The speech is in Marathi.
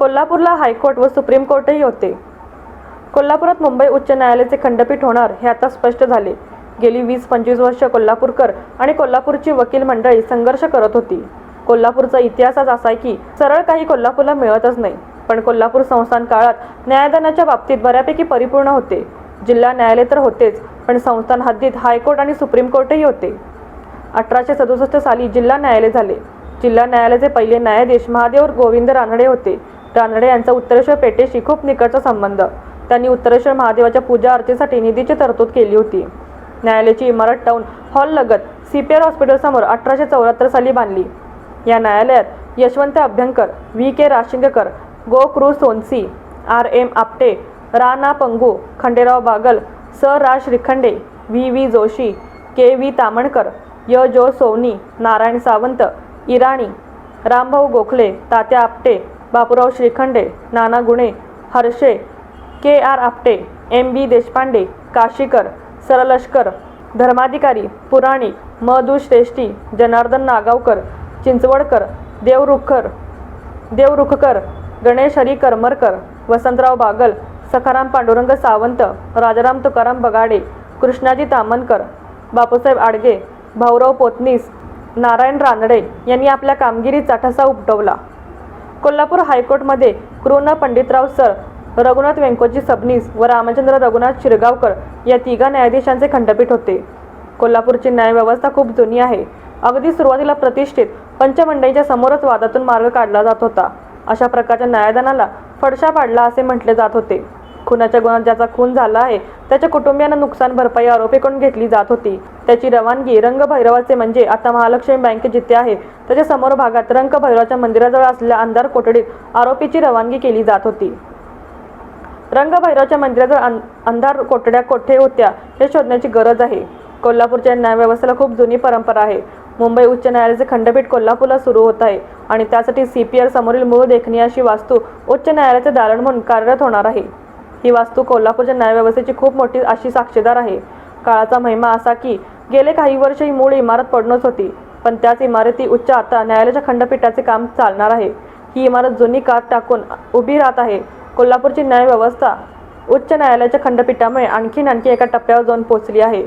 कोल्हापूरला हायकोर्ट व सुप्रीम कोर्टही होते. कोल्हापुरात मुंबई उच्च न्यायालयाचे खंडपीठ होणार हे आता स्पष्ट झाले. गेली वीस पंचवीस वर्ष कोल्हापूरकर आणि कोल्हापूरची वकील मंडळी संघर्ष करत होती. कोल्हापूरचा इतिहासच असा आहे की सरळ काही कोल्हापूरला मिळतच नाही. पण कोल्हापूर संस्थान काळात न्यायदानाच्या बाबतीत बऱ्यापैकी परिपूर्ण होते. जिल्हा न्यायालय तर होतेच पण संस्थान हद्दीत हायकोर्ट आणि सुप्रीम कोर्टही होते. अठराशे सदुसष्ट साली जिल्हा न्यायालय झाले. जिल्हा न्यायालयाचे पहिले न्यायाधीश महादेव गोविंद रानडे होते. रानडे यांचा उत्तरेश्वर पेठेशी खूप निकटचा संबंध. त्यांनी उत्तरेश्वर महादेवाच्या पूजा अर्चेसाठी निधीची तरतूद केली होती. न्यायालयाची इमारत टाऊन हॉल लगत सी पी आर हॉस्पिटलसमोर अठराशे चौऱ्याहत्तर साली बांधली. या न्यायालयात यशवंत अभ्यंकर व्ही के राशिंगकर गो कृ सोनसी आर एम आपटे रा ना पंगू खंडेराव बागल स रा Shrikhande V V Joshi K V Tamankar य जो Sovani Narayan Sawant Irani Rambhau Gokhale Tatya Apte Bapurao Shrikhande Nana Gune Harshe K R Apte M B Deshpande Kashikar Sarlashkar Dharmadhikari Puranik म श्रेष्ठी जनार्दन नागावकर चिंचवडकर देवरुखकर देवरुखकर गणेश हरी करमरकर वसंतराव बागल सखाराम पांडुरंग सावंत राजाराम तुकाराम बगाडे कृष्णाजी तामनकर बापूसाहेब आडगे भाऊराव पोतनीस नारायण रानडे यांनी आपल्या कामगिरीचा ठसा उपटवला. कोल्हापूर हायकोर्टमध्ये कृण पंडितराव सर रघुनाथ वेंकोजी सबनीस व रामचंद्र रघुनाथ शिरगावकर या तिघा न्यायाधीशांचे खंडपीठ होते. कोल्हापूरची न्यायव्यवस्था खूप जुनी आहे. अगदी सुरुवातीला प्रतिष्ठित पंचमंडईच्या समोरच वादातून मार्ग काढला जात होता. अशा प्रकारच्या न्यायदानाला फडशा पाडला असे म्हटले जात होते. खुनाच्या गुन्ह्यात ज्याचा खून झाला आहे त्याच्या कुटुंबियांना नुकसान भरपाई आरोपीकडून घेतली जात होती. त्याची रवानगी रंगभैरवाचे म्हणजे आता महालक्ष्मी बँक जिथे आहे त्याच्यासमोर भागात रंगभैरवाच्या मंदिराजवळ असलेल्या अंधार कोठडीत आरोपीची रवानगी केली जात होती. रंगभैरवच्या मंदिराजवळ अं- अंधार कोठड्या कोठे होत्या हे शोधण्याची गरज आहे. कोल्हापूरच्या न्यायव्यवस्थेला खूप जुनी परंपरा आहे. मुंबई उच्च न्यायालयाचे खंडपीठ कोल्हापूरला सुरू होत आहे आणि त्यासाठी सी पी आर समोरील मूळ देखणी अशी वास्तू उच्च न्यायालयाचे दालन म्हणून कार्यरत होणार आहे. ही वास्तू कोल्हापूरच्या न्यायव्यवस्थेची खूप मोठी अशी साक्षीदार आहे. काळाचा महिमा असा की गेले काही वर्ष ही मूळ इमारत पडणच होती पण त्याच इमारती उच्च आता न्यायालयाच्या खंडपीठाचे काम चालणार आहे. ही इमारत जुनी कात टाकून उभी राहत आहे. कोल्हापूरची न्यायव्यवस्था उच्च न्यायालयाच्या खंडपीठामुळे आणखीन आणखी एका टप्प्यावर जाऊन पोहोचली आहे.